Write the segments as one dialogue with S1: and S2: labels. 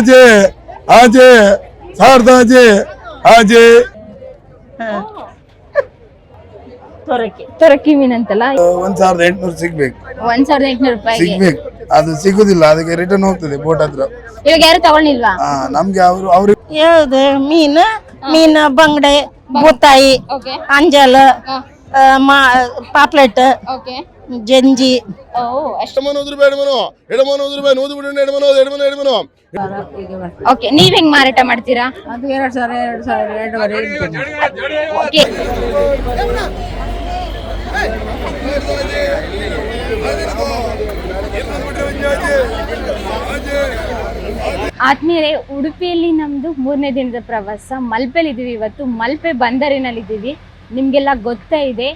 S1: ಆಜೆ ಆಜೆ ಸಾವಿರದ ಆಜೆ ಆಜೆ
S2: ತೊರಕೆ ಮೀನ್ ಅಂತಲ್ಲ?
S1: ಒಂದ್ ಸಾವಿರದ ಎಂಟ್ನೂರು ಸಿಗ್ಬೇಕು.
S2: ಒಂದ್ ಸಾವಿರದ ಎಂಟುನೂರು ರೂಪಾಯಿಗೆ.
S1: ಸಿಗ್ಬೇಕು. ಅದು ಸಿಗುದಿಲ್ಲ ಅದಕ್ಕೆ ರಿಟರ್ನ್ ಹೋಗ್ತದೆ ಬೋಟ್ ಹತ್ರ.
S2: ಇವಾಗ ಯಾರು ತಗೊಳ್ಳಿಲ್ವಾ?
S1: ಆ, ನಮ್ಗೆ ಅವರು ಅವ್ರು
S3: ಯಾವ್ದು? ಮೀನು ಮೀನು ಬಂಗಡೆ ಬೂತಾಯಿ ಅಂಜಲ್. ಪಾಪ್ಲೆಟ್
S2: ಓಕೆ.
S3: ಜಂಜಿ.
S2: ಓ ಅಷ್ಟು
S4: ಎಡಮನ ಉದುರು ಎಡಮನು ಎಡಮನ ಉದುರು ಬೇಡ. ನೂದು ಬಿಡು ಎಡಮನು ಎಡಮನು ಎಡಮನು.
S2: ಓಕೆ ನೀವ್ ಹೆಂಗ್ ಮಾರಾಟ ಮಾಡ್ತೀರಾ?
S3: ಅದು ಎರಡು ಸಾವಿರ ಎರಡು ಸಾವಿರ ಎರಡೂವರೆ
S2: ಓಕೆ. ಆತ್ಮೀಯರೇ ಉಡುಪಿಯಲ್ಲಿ ನಮ್ದು ಮೂರನೇ ದಿನದ ಪ್ರವಾಸ. ಮಲ್ಪೆಲಿದ್ದೀವಿ ಇವತ್ತು. ಮಲ್ಪೆ ಬಂದರಿನಲ್ಲಿದ್ದೀವಿ. ನಿಮಗೆಲ್ಲ ಗೊತ್ತೇ ಇದೆ,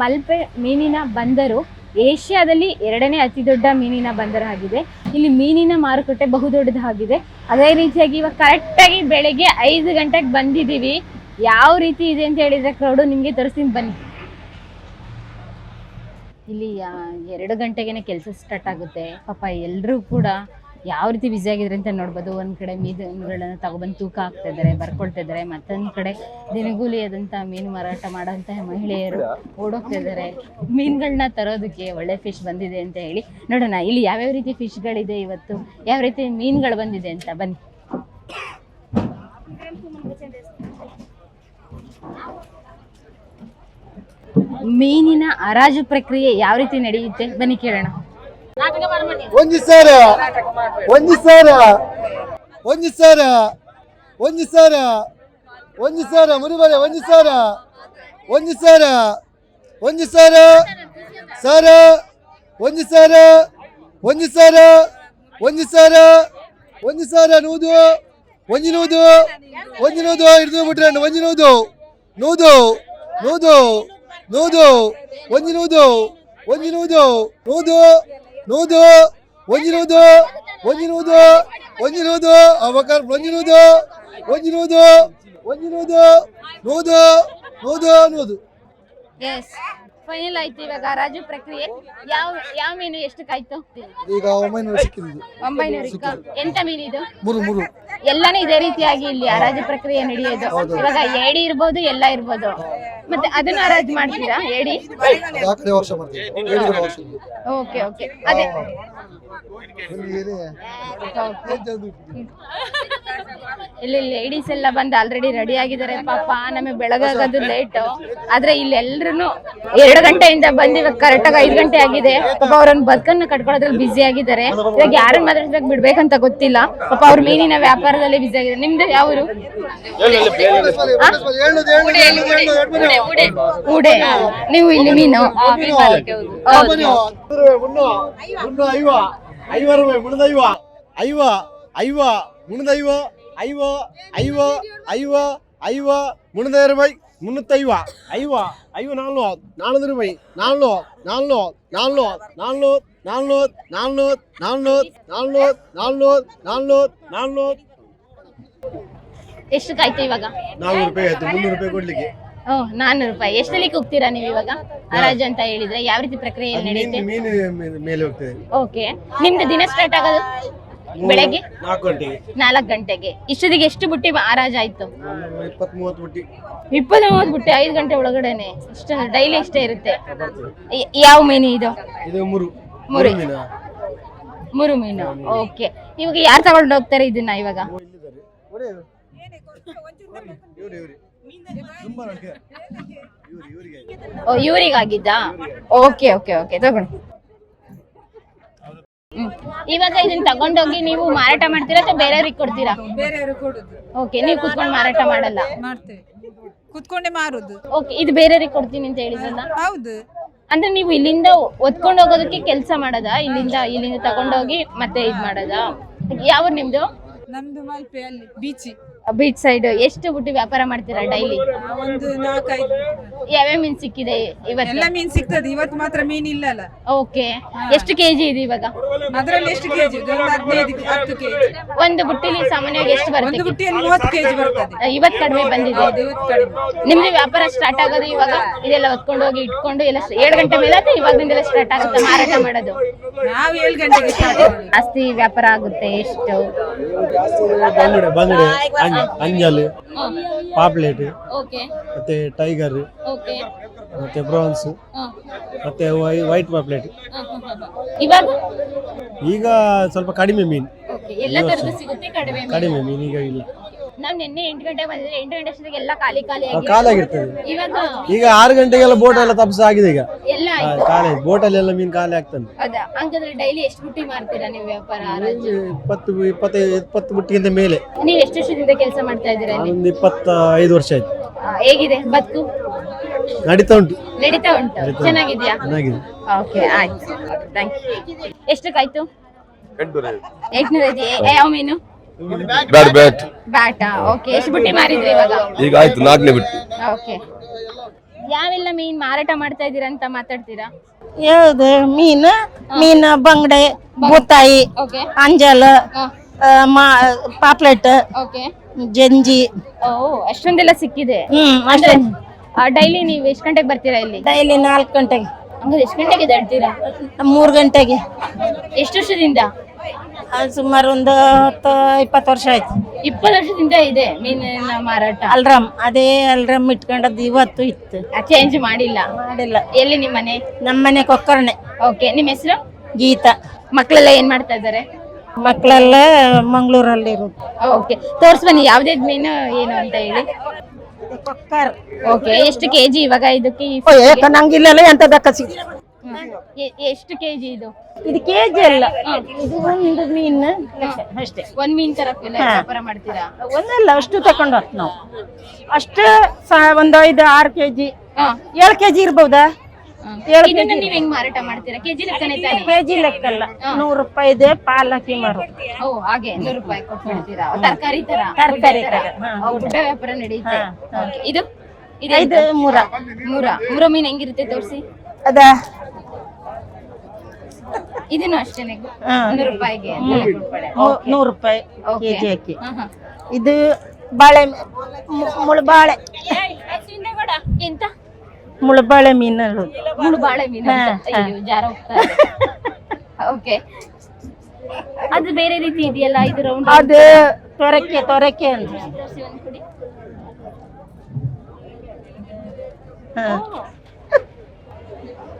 S2: ಮಲ್ಪೆ ಮೀನಿನ ಬಂದರು. ಏಷ್ಯಾದಲ್ಲಿ ಎರಡನೇ ಅತಿ ದೊಡ್ಡ ಮೀನಿನ ಬಂದರು ಆಗಿದೆ. ಇಲ್ಲಿ ಮೀನಿನ ಮಾರುಕಟ್ಟೆ ಬಹುದೊಡ್ಡದಾಗಿದೆ ಅದೇ ರೀತಿಯಾಗಿ ಇವಾಗ ಕರೆಕ್ಟಾಗಿ ಬೆಳಗ್ಗೆ ಐದು ಗಂಟೆಗೆ ಬಂದಿದ್ದೀವಿ. ಯಾವ ರೀತಿ ಇದೆ ಅಂತ ಹೇಳಿದ್ರೆ ಕ್ರೌಡು ನಿಮಗೆ ತೋರಿಸ್ತೀನಿ, ಬನ್ನಿ. ಇಲ್ಲಿ ಎರಡು ಗಂಟೆಗೇನೆ ಕೆಲಸ ಸ್ಟಾರ್ಟ್ ಆಗುತ್ತೆ. ಪಾಪ ಎಲ್ಲರೂ ಕೂಡ ಯಾವ ರೀತಿ ಬ್ಯುಸಿ ಆಗಿದ್ರೆ ಅಂತ ನೋಡ್ಬೋದು. ಒಂದ್ ಕಡೆ ಮೀನುಗಳನ್ನ ತಗೊಬಂದು ತೂಕ ಹಾಕ್ತಾ ಇದ್ದಾರೆ ಬರ್ಕೊಳ್ತಾ ಇದ್ದಾರೆ ಮತ್ತೊಂದ್ ಕಡೆ ದಿನಗೂಲಿ ಆದಂತ ಮೀನು ಮಾರಾಟ ಮಾಡೋಂತಹ ಮಹಿಳೆಯರು ಓಡೋಗ್ತಾ ಇದ್ದಾರೆ ಮೀನುಗಳನ್ನ ತರೋದಕ್ಕೆ ಒಳ್ಳೆ ಫಿಶ್ ಬಂದಿದೆ ಅಂತ ಹೇಳಿ ನೋಡೋಣ. ಇಲ್ಲಿ ಯಾವ್ಯಾವ ರೀತಿ ಫಿಶ್ ಗಳಿದೆ ಇವತ್ತು? ಯಾವ ರೀತಿ ಮೀನುಗಳು ಬಂದಿದೆ ಅಂತ ಬನ್ನಿ. ಮೀನಿನ ಹರಾಜು ಪ್ರಕ್ರಿಯೆ ಯಾವ ರೀತಿ ನಡೆಯುತ್ತೆ? ಬನ್ನಿ ಕೇಳೋಣ.
S5: ಒಂಜಿ ಸಾವಿರ ಒಂದು ಸಾವಿರ ಒಂದು ಸಾವಿರ ಒಂದು ಸಾವಿರ ಒಂದು ಸಾವಿರ ಮುರಿಬರೆ ಒಂದು ಸಾವಿರ ಒಂದು ಸಾವಿರ ಒಂದು ಸಾವಿರ ಸಾವಿರ ಒಂದು ಸಾವಿರ ಒಂದು ಸಾವಿರ ಒಂದು ಸಾವಿರ ಒಂದು ಸಾವಿರ ನೂದು ಒಂದು ನೂದು ಒಂಜಿ ನೂದು ಹಿಡಿದು ಬಿಟ್ರೆ ಒಂಜಿ ನೂದು ನೂದು ನೂದು ನೂದು ಒಂದು ನೂದು ಒಂದು ನೂದು ನೂದು ನೂದು ಒಂಜಿರುವುದು ಒಂಜಿರುವುದು ಒಂಜಿರುವುದು ಅವಕಾರ ಒಂಜಿರುವುದು ಒಂಜಿರುವುದು ಒಂಜಿರುವುದು ನೂದು ನೂದು ನೂದು
S2: ಎಸ್ Final ಆಯ್ತು ಇವಾಗ ರಾಜು ಪ್ರಕ್ರಿಯೆ. ಯಾವ ಯಾವ ಮೀನು ಎಷ್ಟಕ್ಕಾಯ್ತು?
S5: ಈಗ ಒಂಬೈನೂರು ಸಿಕ್ಕಿದ್ದು
S2: ಒಂಬೈನೂರಕ್ಕ ಎಂತ ಇದು?
S5: ಮೂರು ಮೂರು.
S2: ಎಲ್ಲಾನು ಇದೇ ರೀತಿಯಾಗಿ ಇಲ್ಲಿ ಹರಾಜು ಪ್ರಕ್ರಿಯೆ ನಡೆಯೋದು. ಇವಾಗ ಏಡಿ ಇರ್ಬೋದು ಎಲ್ಲ ಇರ್ಬೋದು. ಮತ್ತೆ ಅದನ್ನ ಹರಾಜು ಮಾಡ್ತೀರಾ ಏಡಿ?
S5: ವರ್ಷ.
S2: Okay okay. ಅದೇ.
S5: ಇಲ್ಲಿ
S2: ಇಲ್ಲಿ ಲೇಡೀಸ್ ಎಲ್ಲ ಬಂದು ಆಲ್ರೆಡಿ ರೆಡಿ ಆಗಿದ್ದಾರೆ. ಪಾಪ ನಮಗೆ ಬೆಳಗಾಗದು ಲೇಟ್ ಆದ್ರೆ ಇಲ್ಲಿ ಎಲ್ರು ಎರಡು ಗಂಟೆಯಿಂದ ಕರೆಕ್ಟ್ ಆಗಿ ಐದು ಗಂಟೆ ಆಗಿದೆ. ಪಾಪ ಅವ್ರನ್ನ ಬದುಕನ್ನ ಕಟ್ಕೊಳ್ಳೋದ್ರಲ್ಲಿ ಬಿಸಿ ಆಗಿದ್ದಾರೆ. ಇವಾಗ ಯಾರನ್ನ ಮಾತಾಡ್ಸ್ಬೇಕು ಬಿಡ್ಬೇಕಂತ ಗೊತ್ತಿಲ್ಲ. ಪಾಪ ಅವ್ರ ಮೀನಿನ ವ್ಯಾಪಾರದಲ್ಲಿ ಬಿಸಿ ಆಗಿದ್ದಾರೆ. ನಿಮ್ದು ಯಾವ ಊಡೆ ನೀವು ಇಲ್ಲಿ ಮೀನು.
S5: ಐವ ಐವ ಐವ ಐವ ಐವ ಐವ ಐವ ರೂಪಾಯಿ ಮುನ್ನೂತ್ತೈವ ಐವ ಐವ ನಾಲ್ನು ನಾಲ್ನೂರು ರೂಪಾಯಿ ನಾಲ್ನು ನಾಲ್ನು ನಾಲ್ನೂರು ನಾಲ್ನೂರು ನಾಲ್ನೂರು ನಾಲ್ನೂರು ನಾಲ್ನೂರು ನಾಲ್ನೂರು ನಾಲ್ನೂರು
S2: ಎಷ್ಟಕ್ಕಾಯ್ತು ಇವಾಗ
S5: ನಾಲ್ನೂರು ರೂಪಾಯಿ ಆಯ್ತು ಮುನ್ನೂರು ರೂಪಾಯಿ ಕೊಡ್ಲಿಕ್ಕೆ
S2: ಓಹ್ ನಾನ್ನೂರು ರೂಪಾಯಿ ಎಷ್ಟಲ್ಲಿ ಹೋಗ್ತೀರಾ ನೀವು ಇವಾಗ ಹರಾಜು ಅಂತ ಹೇಳಿದ್ರೆ ಯಾವ ರೀತಿ ಪ್ರಕ್ರಿಯೆ ನಡೆಯುತ್ತೆ
S5: ಮೇಲೆ ಹೋಗ್ತದೆ
S2: ಓಕೆ ನಿಮ್ದು ದಿನ ಸ್ಟಾರ್ಟ್ ಆಗೋದು ಬೆಳಗ್ಗೆ?
S5: ನಾಲ್ಕು ಗಂಟೆಗೆ.
S2: ನಾಲ್ಕು ಗಂಟೆಗೆ. ಇಷ್ಟೊತ್ತಿಗೆ ಎಷ್ಟು ಬುಟ್ಟಿ ಆರಾಜ್ ಆಯ್ತು
S5: ಇಪ್ಪತ್ ಮೂವತ್ತು ಬುಟ್ಟಿ.
S2: ಇಪ್ಪತ್ತು ಮೂವತ್ತು ಬುಟ್ಟಿ ಐದು ಗಂಟೆ ಒಳಗಡೆನೆ. ಇಷ್ಟ ಡೈಲಿ ಇಷ್ಟೇ ಇರುತ್ತೆ? ಯ- ಯಾವ ಮೀನು ಇದು?
S5: ಇದು ಮುರು
S2: ಮುರಿ.
S5: ಮೀನು?
S2: ಮುರು ಮೀನು. ಓಕೆ. ಇವಾಗ ಯಾರು ತಗೊಂಡು ಹೋಗ್ತಾರೆ ಇದನ್ನ ಇವಾಗ? ಓ ಇವ್ರಿಗಾಗಿದ್ದಾ? Okay okay okay. ತಗೊಳ್ಳಿ. ಹ್ಮ್. ಇವಾಗ ಇದನ್ನ ತಗೊಂಡೋಗಿ ನೀವು ಮಾರಾಟ ಮಾಡ್ತೀರಾ ಅಥವಾ ಬೇರೆಯವ್ರಿಗೆ ಕೊಡ್ತೀರಾ?
S6: ಬೇರೆಯವರು ಕೊಡುದು.
S2: ಓಕೆ ನೀವು ಕುತ್ಕೊಂಡು ಮಾರಾಟ ಮಾಡಲ್ಲ?
S6: ಮಾಡ್ತೇವೆ. ಕುತ್ಕೊಂಡೆ ಮಾರುದು.
S2: ಓಕೆ ಇದು ಬೇರೆಯವ್ರಿಗೆ ಕೊಡ್ತೀನಿ ಅಂತ ಹೇಳಿದ್ರಲ್ಲ?
S6: ಹೌದು.
S2: ಅಂದ್ರೆ ನೀವು ಇಲ್ಲಿಂದ ಒತ್ಕೊಂಡು ಹೋಗೋದಕ್ಕೆ ಕೆಲಸ ಮಾಡೋದಾ? ಇಲ್ಲಿಂದ ಇಲ್ಲಿಂದ ತಗೊಂಡೋಗಿ ಮತ್ತೆ ಇದ್ ಮಾಡೋದಾ? ಯಾವ ನಿಮ್ದು?
S6: ನಮ್ದು ಮಲ್ಪೆ ಅಲ್ಲಿ ಬೀಚಿ.
S2: ಬೀಚ್ ಸೈಡ್ ಎಷ್ಟು ಬುಟ್ಟಿ ವ್ಯಾಪಾರ ಮಾಡ್ತೀರಾ ಡೈಲಿ?
S6: ಒಂದು ನಾಲ್ಕೈದು.
S2: ಯಾವ್ಯಾವ ಮೀನ್ ಸಿಕ್ಕಿದೆ
S6: ಎಲ್ಲ
S2: ಇವತ್ತು
S6: ಮೀನ್ ಸಿಗ್ತದೆ. ಇವತ್ತು ಮಾತ್ರ ಮೀನ್ ಇಲ್ಲಲ್ಲ.
S2: ಓಕೆ. ಎಷ್ಟು ಕೆಜಿ ಇದೆ ಇವಾಗ?
S6: ಅದರಲ್ಲಿ ಎಷ್ಟು ಕೆಜಿ? ಹದಿನೈದು ಹತ್ತು ಕೆಜಿ.
S2: ಒಂದು ಬುಟ್ಟಿಲಿ ಸಾಮಾನ್ಯವಾಗಿ ಎಷ್ಟು
S6: ಒಂದು
S2: ಬರುತ್ತೆ
S6: ಬುಟ್ಟಿಯಲ್ಲಿ ಮೂವತ್ತು ಕೆಜಿ ಬರ್ತದೆ.
S2: ಇವತ್ತು ಕಡಿಮೆ ಬಂದಿದೆ.
S6: ಹೌದು, ಇವತ್ತು ಕಡಿಮೆ.
S2: ನಿಮ್ದು ವ್ಯಾಪಾರ ಸ್ಟಾರ್ಟ್ ಆಗೋದು ಇವಾಗ? ಇದೆಲ್ಲ ಹೊತ್ಕೊಂಡು ಹೋಗಿ ಇಟ್ಕೊಂಡು ಎಲ್ಲ ಏಳು ಗಂಟೆ ಮೇಲೆ ಅಥವಾ ಇವಾಗಿಂದೆಲ್ಲ ಸ್ಟಾರ್ಟ್ ಆಗುತ್ತೆ ಮಾರಾಟ ಮಾಡೋದು?
S6: ನಾವು ಏಳು ಗಂಟೆಗೆ ಸ್ಟಾರ್ಟ್
S2: ಜಾಸ್ತಿ ವ್ಯಾಪಾರ ಆಗುತ್ತೆ ಎಷ್ಟು?
S5: ಬಂದ್ಬಿಡು ಅಂಜ- ಅಂಜಲ್ ಪಾಪ್ಲೇಟ್ ಮತ್ತೆ ಟೈಗರ್ ಮತ್ತೆ ಬ್ರಾನ್ಸ್ ಮತ್ತೆ ವೈಟ್ ಪಾಪ್ಲೇಟ್.
S2: ಇವಾಗ?
S5: ಈಗ ಸ್ವಲ್ಪ ಕಡಿಮೆ ಮೀನು.
S2: ಕಡಿಮೆ
S5: ಮೀನು ಈಗ ಇಲ್ಲ.
S2: ನಾವ್ ನಿನ್ನೆ ಎಂಟು ಗಂಟೆ ಬಂದಿದ್ರೆ ಎಂಟು ಗಂಟೆ ಅಷ್ಟೊತ್ತಿಗೆ ಎಲ್ಲ ಖಾಲಿ ಖಾಲಿ ಆಗಿ
S5: ಕಾಲಾಗಿರ್ತದೆ
S2: ಇವಾಗ
S5: ಈಗ ಆರು ಗಂಟೆಗೆಲ್ಲ ಬೋಟ್ ಎಲ್ಲ ತಪ್ಪಿಸ ಆಗಿದೆ ಈಗ.
S2: ಎಲ್ಲ
S5: ಆ, ಖಾಲಿ ಬೋಟಲ್ಲಿ ಎಲ್ಲ ಮೀನು ಖಾಲಿ ಆಗ್ತದೆ
S2: ಅದ ಹಂಗಂದ್ರೆ ಡೈಲಿ ಎಷ್ಟು ಬುಟ್ಟಿ ಮಾಡ್ತೀರಾ ನೀವು ವ್ಯಾಪಾರ? ಹರಾಜು?
S5: ಇಪ್ಪತ್ತು ಇಪ್ಪತ್ತೈದು ಇಪ್ಪತ್ತು ಬುಟ್ಟಿಗಿಂತ ಮೇಲೆ.
S2: ನೀವ್ ಎಷ್ಟು ವರ್ಷದಿಂದ ಕೆಲಸ ಮಾಡ್ತಾ ಇದ್ದೀರಾ
S5: ನಾನೊಂದು ಇಪ್ಪತ್ತ ಐದು ವರ್ಷ ಆಯ್ತು.
S2: ಆ, ಹೇಗಿದೆ ಬದುಕು?
S5: ನಡೀತಾ ಉಂಟು.
S2: ನಡೀತಾ ಉಂಟು. ಚೆನ್ನಾಗಿದ್ಯಾ?
S5: ಚೆನ್ನಾಗಿದೆ.
S2: ಓಕೆ ಆಯ್ತು. ಥ್ಯಾಂಕ್ ಯು ಎಷ್ಟಕ್ಕಾಯ್ತು ಎಂಟ್ನೂರ ಐತಿ ಯಾವ ಮೀನು?
S4: ಬ್ಯಾಟ್ ಬ್ಯಾಟ್.
S2: ಬ್ಯಾಟಾ ಓಕೆ. ಎಷ್ಟು ಬುಟ್ಟಿ ಮಾರಿದ್ರಿ ಇವಾಗ?
S4: ಈಗ ಆಯ್ತು ನಾಲ್ಕನೇ ಬಿಟ್ಟು.
S2: ಓಕೆ. ಯಾವೆಲ್ಲ ಮೀನ್ ಮಾರಾಟ ಮಾಡ್ತಾ ಇದ್ದೀರಾ ಅಂತ ಮಾತಾಡ್ತೀರಾ?
S3: ಯಾವ್ದು? ಮೀನ್ ಮೀನ್ ಬಂಗಡೆ ಬೂತಾಯಿ
S2: ಓಕೆ.
S3: ಅಂಜಲ್ ಆ, ಮಾ ಪಾಪ್ಲೆಟ್
S2: ಓಕೆ.
S3: ಜಂಜಿ.
S2: ಓ ಅಷ್ಟೊಂದೆಲ್ಲ ಸಿಕ್ಕಿದೆ.
S3: ಹ್ಮ್ ಅಷ್ಟೇ
S2: ಡೈಲಿ ನೀವು ಎಷ್ಟು ಗಂಟೆಗೆ ಬರ್ತೀರಾ ಇಲ್ಲಿ?
S3: ಡೈಲಿ ನಾಲ್ಕು ಗಂಟೆಗೆ.
S2: ಹಂಗಾದ್ರೆ ಎಷ್ಟು ಗಂಟೆಗೆ ದಡ್ತೀರಾ
S3: ಮೂರು ಗಂಟೆಗೆ.
S2: ಎಷ್ಟು ವರ್ಷದಿಂದ?
S3: ಸುಮಾರು ಒಂದು ಹತ್ತು ಇಪ್ಪತ್ತು ವರ್ಷ ಆಯ್ತು.
S2: ಇಪ್ಪತ್ತು ವರ್ಷದಿಂದ ಇದೆ ಮೀನಿನ ಮಾರಾಟ.
S3: ಅಲ್ರಾಮ್ ಅದೇ ಅಲ್ರಾಮ್ ಇಟ್ಕೊಂಡದ್ದು ಇವತ್ತು ಇತ್ತು.
S2: ಚೇಂಜ್ ಮಾಡಿಲ್ಲ.
S3: ಮಾಡಿಲ್ಲ.
S2: ಎಲ್ಲಿ ನಿಮ್ಮ ಮನೆ
S3: ನಮ್ಮನೆ ಕೊಕ್ಕರ್ಣೆ.
S2: ಓಕೆ ನಿಮ್ಮ ಹೆಸರು?
S3: ಗೀತಾ.
S2: ಮಕ್ಕಳೆಲ್ಲ ಏನ್ ಮಾಡ್ತಾ ಇದ್ದಾರೆ?
S3: ಮಕ್ಕಳೆಲ್ಲ ಮಂಗಳೂರಲ್ಲಿ
S2: ಓಕೆ ತೋರ್ಸ್ ಬನ್ನಿ ಯಾವ್ದೇ ಮೀನು ಏನು ಅಂತ ಹೇಳಿ.
S3: ಕೊಕ್ಕರ್.
S2: ಓಕೆ ಎಷ್ಟು ಕೆಜಿ ಇವಾಗ ಇದಕ್ಕೆ ನಂಗೆ
S3: ಇಲ್ಲ ಏಕ ನಂಗಿಲ್ಲೆಲ್ಲ ಎಂತದಕ್ಕ ಸಿಗ್
S2: ಎಷ್ಟು ಕೆಜಿ ಇದು?
S3: ಇದು ಕೆಜಿ ಅಲ್ಲ. ಇದು ಒಂದು ಮೀನ್ ಲೆಕ್ಕ ಅಷ್ಟೇ.
S2: ಒಂದ್ ಮೀನ್ ತರ ವ್ಯಾಪಾರ ಮಾಡ್ತೀರಾ?
S3: ಒಂದಲ್ಲ ಅಷ್ಟು ತಕೊಂಡ್ ಹೋಗ್ತು ನಾವು. ಅಷ್ಟು ಒಂದ್ ಐದು ಆರು ಕೆಜಿ. ಏಳ್ ಕೆಜಿ ಇರ್ಬೋದಾ?
S2: ಇದನ್ನ ನೀವ್ ಹೆಂಗ್ ಮಾರಾಟ ಮಾಡ್ತೀರಾ? ಕೆಜಿ ಲೆಕ್ಕನೇ ತಾನೆ?
S3: ಕೆಜಿ ಲೆಕ್ಕಲ್ಲ. ನೂರು ರೂಪಾಯಿದೆ ಪಾಲಕಿ ಮಾರು
S2: ಓ ಹಾಗೆ. ನೂರು ರೂಪಾಯಿ ಕೊಟ್ಬಿಡ್ತೀರಾ ತರಕಾರಿ ತರ.
S3: ತರಕಾರಿ
S2: ತರ. ಗುಡ್ಡ ವ್ಯಾಪಾರ ನಡೆಯುತ್ತೆ ಇದು. ಇದು?
S3: ಮೂರ.
S2: ಮೂರ. ಮೂರ ಮೀನ್ ಹೆಂಗಿರುತ್ತೆ ತೋರಿಸಿ.
S3: ಅದ?
S2: ಇದನ್ನು ಅಷ್ಟೇನೆ. ನೂರು ರೂಪಾಯಿಗೆ
S3: ನೂರು ರೂಪಾಯಿ. ಕೆಜಿ ಅಕ್ಕಿ. ಇದು ಬಾಳೆ ಮುಳುಬಾಳೆ.
S2: ಎಂತ?
S3: ಮುಳುಬಾಳೆ ಮೀನು
S2: ಮುಳು ಬಾಳೆ ಮೀನು. ಅಯ್ಯೋ ಜಾರ ಓಕೆ ಅದು ಬೇರೆ ರೀತಿ ಇದೆಯಲ್ಲ ಇದು ರೌಂಡ್
S3: ಅದು ತೊರಕೆ ತೊರಕೆ ಅಂತ. ಹಾ.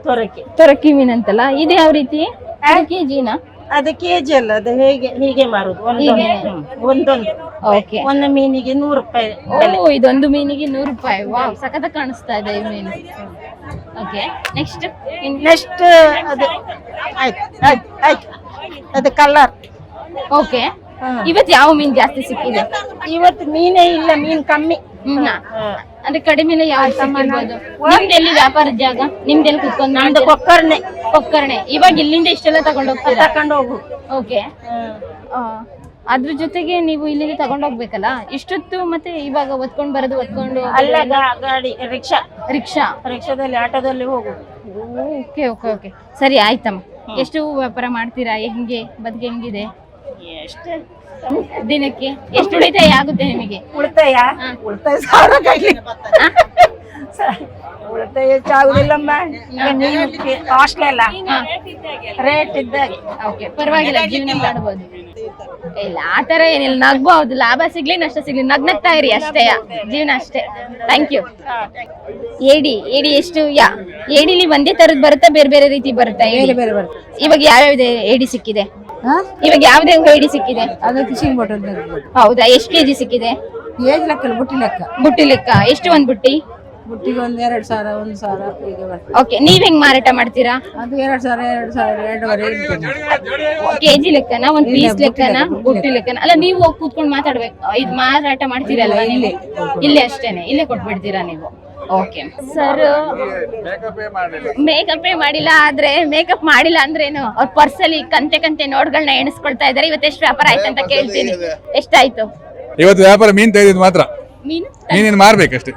S3: ತೊರಕೆ.
S2: ತೊರಕಿ ಮೀನ್ ಅಂತಲ್ಲ? ಇದು ಯಾವ ರೀತಿ? ಕೆಜಿನ
S3: ಅದು ಕೆಜಿ ಅಲ್ಲ ಅದು ಹೇಗೆ ಹೀಗೆ ಮಾರುದು. ಒಂದೊಂದು. ಒಂದೊಂದು.
S2: ಓಕೆ.
S3: ಒಂದು ಮೀನಿಗೆ ನೂರು ರೂಪಾಯಿ.
S2: ಓ ಇದೊಂದು ಮೀನಿಗೆ ನೂರು ರೂಪಾಯಿ. ವಾವ್ ಸಖತ್ ಕಾಣಿಸ್ತಾ ಇದೆ ಈ ಮೀನು. ಓಕೆ ನೆಕ್ಸ್ಟ್
S3: ನೆಕ್ಸ್ಟ್ ಅದು ಆಯ್ತು ಆಯ್ತು ಆಯ್ತು. ಅದು ಕಲರ್.
S2: ಓಕೆ. ಇವತ್ತು ಯಾವ ಮೀನ್ ಜಾಸ್ತಿ ಸಿಕ್ಕಿದೆ?
S3: ಇವತ್ತು ಮೀನೇ ಇಲ್ಲ ಮೀನ್ ಕಮ್ಮಿ.
S2: ಹ್ಮ್ ಅಂದ್ರೆ ಕಡಿಮೆನೆ ಸಿಕ್ಕಿರ್ಬೋದು ನಿಮ್ದೆಲ್ಲಿ ವ್ಯಾಪಾರ ಜಾಗ? ನಿಮ್ದೆಲ್ಲಿ ಕುತ್ಕೊಂಡು
S3: ನಮ್ದು ಕೊಕ್ಕರ್ನೆ.
S2: ಕೊಕ್ಕರ್ಣೆ ಇವಾಗ ಇಲ್ಲಿಂದ ಇಷ್ಟೆಲ್ಲ ತಗೊಂಡ್ ಹೋಗ್ತೀರಾ?
S3: ತಕೊಂಡು ಹೋಗು.
S2: ಓಕೆ. ಅದ್ರ ಜೊತೆಗೆ ನೀವು ಇಲ್ಲಿಂದ ತಗೊಂಡ್ ಹೋಗ್ಬೇಕಲ್ಲ? ಇಷ್ಟೊತ್ತು ಮತ್ತೆ ಇವಾಗ ಒತ್ಕೊಂಡ್ ಬರೋದು ಒತ್ಕೊಂಡು
S3: ಅಲ್ಲ ಗಾ- ಗಾಡಿ ರಿಕ್ಷಾ.
S2: ರಿಕ್ಷಾ.
S3: ರಿಕ್ಷಾದಲ್ಲಿ ಆಟೋದಲ್ಲಿ ಹೋಗು.
S2: Okay okay okay. ಸರಿ ಆಯ್ತಮ್ಮ. ಎಷ್ಟು ವ್ಯಾಪಾರ ಮಾಡ್ತೀರಾ? ಹೆಂಗೆ? ಬದ್ಗೆ ಹೆಂಗಿದೆ? ದಿನಕ್ಕೆ? ಎಷ್ಟು ಉಳಿತಾಯ ಆಗುತ್ತೆ ನಿಮಗೆ?
S3: ಉಳಿತಾಯ? ಉಳಿತಾಯ ಸಾವಿರ ಉಳಿತಾಯ ಹೆಚ್ಚಾಗುದಿಲ್ಲಮ್ಮ ಈಗ ನೀವು ಕಾಸ್ಟ್ಲಿ ಅಲ್ಲ? ರೇಟ್ ಇದ್ದಾಗೆ
S2: ಓಕೆ ಪರವಾಗಿಲ್ಲ ಜೀವನ ಮಾಡ್ಬೋದು. ಇಲ್ಲ ಆ ತರ ಏನಿಲ್ಲ. ನಗ್ಬಹುದು ಲಾಭ ಸಿಗ್ಲಿ ನಷ್ಟ ಸಿಗ್ಲಿ. ನಗ್ನಗ್ತಾ ಇರಿ ಅಷ್ಟೇ. ಜೀವನ ಅಷ್ಟೇ. ಥ್ಯಾಂಕ್ ಯು ಏಡಿ ಏಡಿ ಎಷ್ಟು ಯಾ ಏಡಿಲಿ ಒಂದೇ ತರದ್ ಬರುತ್ತಾ ಬೇರೆ ಬೇರೆ ರೀತಿ ಬರುತ್ತಾ ಏಡಿ? ಬೇರೆ ಬರುತ್ತೆ. ಇವಾಗ ಯಾವ್ಯಾವ ಏಡಿ ಸಿಕ್ಕಿದೆ? ಇವಾಗ ಯಾವ್ದೇ ಐಡಿ ಸಿಕ್ಕಿದೆ?
S6: ಅದು ಫಿಶಿಂಗ್ ಬೋಟ್ ಅಂತ
S2: ಹೌದಾ ಎಷ್ಟು ಕೆಜಿ ಸಿಕ್ಕಿದೆ?
S6: ಏಜ್ ಲೆಕ್ಕ ಬುಟ್ಟಿ ಲೆಕ್ಕ.
S2: ಬುಟ್ಟಿ ಲೆಕ್ಕ ಎಷ್ಟು ಒಂದ್ ಬುಟ್ಟಿ?
S6: ಬುಟ್ಟಿಗೆ ಒಂದ್ ಎರಡು ಸಾವಿರ ಒಂದ್ ಸಾವಿರ ಈಗ ಬರ್ತದೆ.
S2: ಓಕೆ ನೀವ್ ಹೆಂಗ್ ಮಾರಾಟ ಮಾಡ್ತೀರಾ?
S6: ಅದು ಎರಡ್ ಸಾವಿರ ಎರಡ್ ಸಾವಿರ ಎರಡೂವರೆ
S2: ಕೆಜಿ. ಲೆಕ್ಕನ ಒಂದ್ ಪೀಸ್ ಲೆಕ್ಕನ? ಬುಟ್ಟಿ ಲೆಕ್ಕನ? ಅಲ್ಲ ನೀವು ಹೋಗಿ ಕೂತ್ಕೊಂಡು ಮಾತಾಡ್ಬೇಕು. ಇದು ಮಾರಾಟ ಮಾಡ್ತೀರಲ್ವಾ ನೀವು? ಇಲ್ಲೇ ಅಷ್ಟೇನೆ ಇಲ್ಲೇ ಕೊಟ್ಬಿಡ್ತೀರಾ ನೀವು? ಓಕೆ ಸರ್ ಮೇಕಪ್ ಮಾಡಿಲ್ಲ. ಆದ್ರೆ ಮೇಕಪ್ ಮಾಡಿಲ್ಲ ಅಂದ್ರೇನು ಅವ್ರ ಪರ್ಸಲ್ಲಿ ಕಂತೆ ಕಂತೆ ನೋಟ್ಗಳನ್ನ ಎಣಿಸ್ಕೊಳ್ತಾ ಇದಾರೆ ಇವತ್ತು ಎಷ್ಟು ವ್ಯಾಪಾರ ಆಯ್ತು ಅಂತ ಕೇಳ್ತೀನಿ. ಎಷ್ಟಾಯ್ತು?
S7: ಇವತ್ತು ವ್ಯಾಪಾರ ಮೀನ್ ತೆಗೆದಿದ್ ಮಾತ್ರ. ಮೀನಿನ ಮಾರ್ಬೇಕಷ್ಟೇ.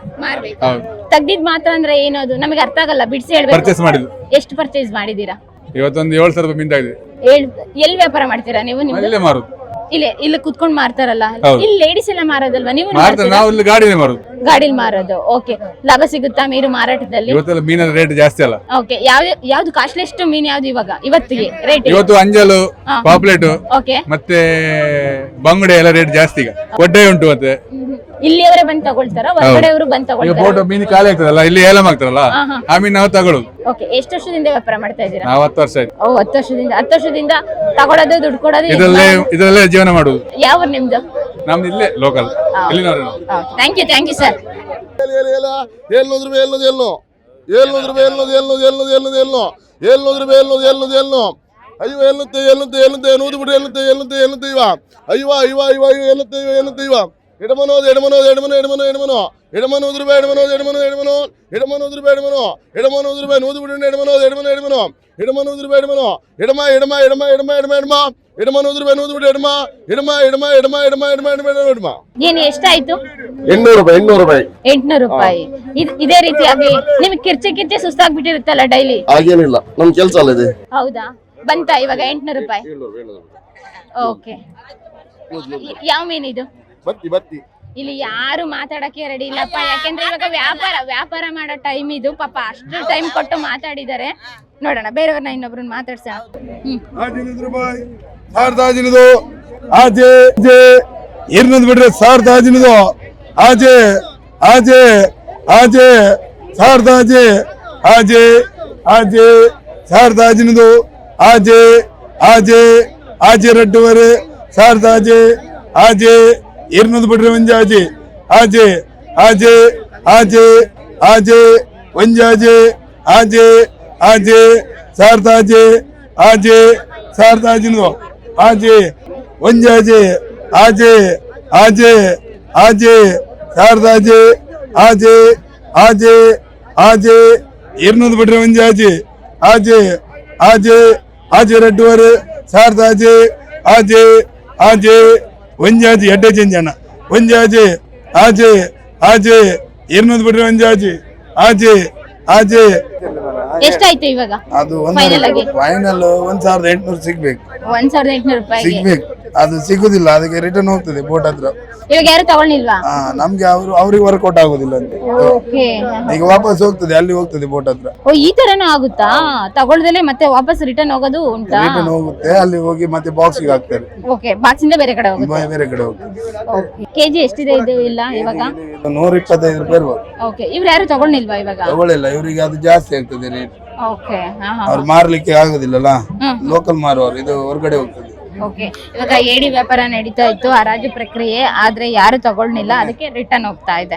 S2: ತೆಗ್ದಿದ್ ಮಾತ್ರ ಅಂದ್ರೆ ಏನದು ನಮಗೆ ಅರ್ಥ ಆಗಲ್ಲ ಬಿಡಿಸಿ ಹೇಳ್ಬೇಕು.
S7: ಪರ್ಚೇಸ್ ಮಾಡಿದ್ದು.
S2: ಎಷ್ಟು ಪರ್ಚೇಸ್ ಮಾಡಿದೀರಾ
S7: ಇವತ್ತೊಂದು ಏಳು ಸಾವಿರ ರೂಪಾಯಿ ಮೀನ್ ತೆಗೆದಿದೆ.
S2: ಹೇಳ್ ಎಲ್ಲಿ ವ್ಯಾಪಾರ ಮಾಡ್ತೀರಾ ನೀವು ನಿಮ್ದು?
S7: ಇಲ್ಲೇ ಇಲ್ಲ
S2: ಇಲ್ಲಿ ಇಲ್ಲಿ ಕುತ್ಕೊಂಡ್ ಮಾರ್ತಾರಲ್ಲ?
S7: ಹೌದು.
S2: ಇಲ್ಲಿ ಲೇಡೀಸ್ ಎಲ್ಲ ಮಾರೋದಲ್ವಾ? ನೀವು
S7: ಗಾಡಿ ನಾವು ಇಲ್ಲಿ ಗಾಡಿನೇ ಮಾರೋದು.
S2: ಗಾಡಿಲಿ ಮಾರೋದು. ಓಕೆ ಲಾಭ ಸಿಗುತ್ತಾ ಮೀನು ಮಾರಾಟದಲ್ಲಿ?
S7: ಇವತ್ತೆಲ್ಲ ಮೀನಿನ ರೇಟ್ ಜಾಸ್ತಿ ಅಲ್ಲ.
S2: ಓಕೆ ಯಾವ್ದು ಕಾಸ್ಟ್ಲಿ ಎಷ್ಟು ಮೀನ್ ಯಾವ್ದು ಇವಾಗ? ಇವತ್ತಿಗೆ ರೇಟ್
S7: ಇವತ್ತು ಅಂಜಲು ಪಾಪ್ಲೇಟ್
S2: ಓಕೆ
S7: ಮತ್ತೆ ಬಂಗುಡೆ ಎಲ್ಲ ರೇಟ್ ಜಾಸ್ತಿ ಈಗ. ಒಡ್ಡೆ ಉಂಟು ಮತ್ತೆ.
S2: ಇಲ್ಲಿಯವರೇ ಬಂದ್ ತಗೊಳ್ತಾರ? ಹೊರಗಡೆಯವರು ಬಂದ್
S7: ಈಗ
S2: ತಗೊಳ್ತಾರ?
S7: ಫೋಟೋ ಮೀನು ಖಾಲಿ ಆಗ್ತದಲ್ಲ ಇಲ್ಲಿ ಏಲಂ ಆಗ್ತಾರಲ್ಲ. ಆ ಮೀನು ನಾವು ತಗೊಳ್ಳೋದು.
S2: ಓಕೆ ಎಷ್ಟು ವರ್ಷದಿಂದ ವ್ಯಾಪಾರ ಮಾಡ್ತಾ ಇದ್ದೀರಾ?
S7: ನಾವು ಹತ್ತು ವರ್ಷ ಆಯ್ತು.
S2: ಓ ಹತ್ತು ವರ್ಷದಿಂದ ಹತ್ತು ವರ್ಷದಿಂದ ತಗೊಳೋದು ದುಡ್ಡು ಕೊಡೋದು
S7: ಇದರಲ್ಲೇ ಜೀವನ ಮಾಡುದು
S2: ಯಾವ ನಿಮ್ದು?
S7: ನಮ್ದು ಇಲ್ಲೇ
S4: local thank you thank you sir ಅಯ್ಯೋ ಎಲ್ಲುತ್ತೆ ಎಲ್ಲುತ್ತೆ ಎಲ್ಲುತ್ತೆ ನೂದು ಬಿಟ್ಟು ಎಲ್ಲುತ್ತೆ ಎಲ್ಲುತ್ತೆ ಎಲ್ಲುತ್ತೆ ಇವ. ಅಯ್ಯೋ ಅಯ್ಯೋ ಅಯ್ಯೋ ಎಲ್ಲುತ್ತೆ ಎಲ್ಲುತ್ತೆ ಇವ. ಎಡಮನೋದು ಎಡಮನೋದು ಎಡಮನೋ ಎಡಮನೋ ಎಡಮನೋ ಎಡಮನೋ ರೂಪಾಯಿ ಎಡಮನೋದು ಎಡಮನೋ ಎಡಮನೋ ಎಡಮನೋದು ರೂಪಾಯಿ ಎಡಮನೋ ಎಡಮನೋದು ರೂಪಾಯಿ ನೂದು ಬಿಡೋಣ ಎಡಮನೋದು ಎಡಮನೋ ಎಡಮನೋ ಎಡಮನೋ ರೂಪಾಯಿ ಎಡಮನೋ ಎಡಮ ಎಡಮ ಎಡಮ ಎಡಮ ಎಡಮ ಎಡಮ ಎಡಮನೋ ರೂಪಾಯಿ ನೂರು ಬಿಡು ಎಡಮ ಎಡಮ ಎಡಮ ಎಡಮ ಎಡಮ ಎಡಮ ಎಡಮ ಎಡಮ ಎಡಮ
S2: ಏನು ಎಷ್ಟಾಯ್ತು
S4: ಎಂಟ್ನೂರು ರೂಪಾಯಿ ಎಂಟ್ನೂರು ರೂಪಾಯಿ
S2: ಎಂಟ್ನೂರು ರೂಪಾಯಿ ಇದ್- ಇದೇ ರೀತಿಯಾಗಿ ನಿಮ್ಗೆ ಕಿರ್ಚೆ ಕಿರ್ಚೆ ಸುಸ್ತಾಗ್ಬಿಟ್ಟಿರುತ್ತಲ್ಲ ಡೈಲಿ
S4: ಹಾಗೇನಿಲ್ಲ ನಮ್ ಕೆಲಸ ಅಲ್ಲ ಇದೆ
S2: ಹೌದಾ ಬಂತಾ ಇವಾಗ ಎಂಟ್ನೂರು ರೂಪಾಯಿ ಓಕೆ ಯಾವ ಮೀನಿದು
S4: ಬತ್ತಿ ಬತ್ತಿ
S2: ಇಲ್ಲಿ ಯಾರು ಮಾತಾಡಕ್ಕೆ ರೆಡಿ ಇಲ್ಲಪ್ಪ ಯಾಕೆಂದ್ರೆ ಇವಾಗ ವ್ಯಾಪಾರ ವ್ಯಾಪಾರ ಮಾಡೋ ಟೈಮ್ ಇದು. ಪಾಪ ಅಷ್ಟು ಟೈಮ್ ಕೊಟ್ಟು ಮಾತಾಡಿದ್ದಾರೆ ನೋಡೋಣ ಬೇರೆಯವ್ರನ್ನ ಇನ್ನೊಬ್ರನ್ನ
S1: ರೂಪಾಯಿ ಸಾವಿರದ ಹದಿನೈದು ಆಚೆ ಇರ್ನದ್ ಬಿಡ್ರಿ ಸಾವಿರದ ಹದಿನೈದು ಆಜೆ ಆಜೆ ಆಜೆ. ಸಾವಿರದ ಆಚೆ ಆಜೆ ಆಜೆ. ಸಾವಿರದ ಹದಿನೈದು ಆಜೆ ಆಜೆ. ಆಜೆ ರಡ್ಡುವರೆ. ಸಾವಿರದ ಆಚೆ ಆಚೆ இருநூத்தி பட்டு வஞ்சு ஆச்சு ஆச்சு ஆச்சு ஆச்சு ஆச்சு வஞ்சு ஆச்சு ஆச்சு ஆச்சு சார்த்தாச்சு ஆச்சு சார்த்தாச்சுன்னு ஆச்சு வஞ்சு ஆச்சு ஆச்சு ஆச்சு ஆச்சு சார்த்தாச்சு ஆச்சு ஆச்சு ஆச்சு இருநூத்தி பட்டு வஞ்சு ஆச்சு ஆச்சு ஆச்சு ஆச்சு ரெட்டு வரு சார்த்தாச்சு ஆச்சு ஆச்சு ಒಂಜಾಜಿ ಎಡ್ಡೆಜೆಂಜನ ಒಂಜಾಜೆ ಆಜೆ ಆಜೆ. ಇರ್ನದ್ ಬಿಡ್ರಿ ಒಂಜಾಜಿ. ಆಜೆ ಆಜೆ.
S2: ಎಷ್ಟಾಯ್ತು ಇವಾಗ?
S1: ಅದು
S2: ಫೈನಲ್ ಆಗಿ?
S1: ಒಂದು ಫೈನಲ್ ಒಂದ್ ಸಾವಿರದ ಎಂಟ್ನೂರು ಸಿಗ್ಬೇಕು.
S2: ಒಂದ್ ಸಾವಿರದ ಎಂಟ್ನೂರು ರೂಪಾಯಿಗೆ?
S1: ಸಿಗ್ಬೇಕು. ಅದು ಸಿಗುದಿಲ್ಲ ಅದಕ್ಕೆ ರಿಟರ್ನ್ ಹೋಗ್ತದೆ ಬೋಟ್ ಹತ್ರ.
S2: ಇವಾಗ ಯಾರು ತಗೊಳ್ಳಿಲ್ವಾ
S1: ಆ, ನಮ್ಗೆ ಅವರು ಅವ್ರಿಗೆ ಔಟ್ ಆಗುದಿಲ್ಲ ಅಂತ.
S2: ಓಕೆ
S1: ಈಗ ವಾಪಸ್ ಹೋಗ್ತದೆ ಅಲ್ಲಿ ಹೋಗ್ತದೆ ಬೋಟ್ ಹತ್ರ.
S2: ಓ ಈ ತರನೂ ಆಗುತ್ತಾ? ತಗೊಳ್ದಲೆ ಮತ್ತೆ ವಾಪಸ್ ರಿಟರ್ನ್ ಹೋಗೋದು ಉಂಟಾ?
S1: ರಿಟರ್ನ್ ಹೋಗುತ್ತೆ ಅಲ್ಲಿ ಹೋಗಿ ಮತ್ತೆ ಬಾಕ್ಸ್ಗೆ ಹಾಕ್ತಾರೆ.
S2: ಓಕೆ ಬಾಕ್ಸ್ ಇಂದ ಬೇರೆ ಕಡೆ ಹೋಗುತ್ತೆ?
S1: ಬೇರೆ ಕಡೆ ಹೋಗ್ತದೆ.
S2: ಕೆಜಿ ಎಷ್ಟಿದೆ ಇದು ಇಲ್ಲ ಇವಾಗ?
S1: ನೂರ ಇಪ್ಪತ್ತೈದು ರೂಪಾಯಿ ಇರ್ಬೋದು.
S2: ಓಕೆ ಇವ್ರು ಯಾರು ತಗೊಳ್ಳಿಲ್ವಾ ಇವಾಗ?
S1: ತಗೊಳ್ಳಿಲ್ಲ ಇವರಿಗೆ ಅದು ಜಾಸ್ತಿ ಆಗ್ತದೆ ರೇಟ್
S2: ಓಕೆ ಹಾ ಹಾ
S1: ಅವ್ರು ಮಾರ್ಲಿಕ್ಕೆ ಆಗುದಿಲ್ಲಲ್ಲ. ಲೋಕಲ್ ಮಾರುವವರು ಇದು ಹೊರಗಡೆ ಹೋಗ್ತದೆ.
S2: ಓಕೆ ಇವಾಗ ಏಡಿ ವ್ಯಾಪಾರ ನಡೀತಾ ಇತ್ತು ಹರಾಜು ಪ್ರಕ್ರಿಯೆ ಆದ್ರೆ ಯಾರು ತಗೊಳ್ಳಿಲ್ಲ ಅದಕ್ಕೆ ರಿಟರ್ನ್ ಹೋಗ್ತಾ ಇದೆ.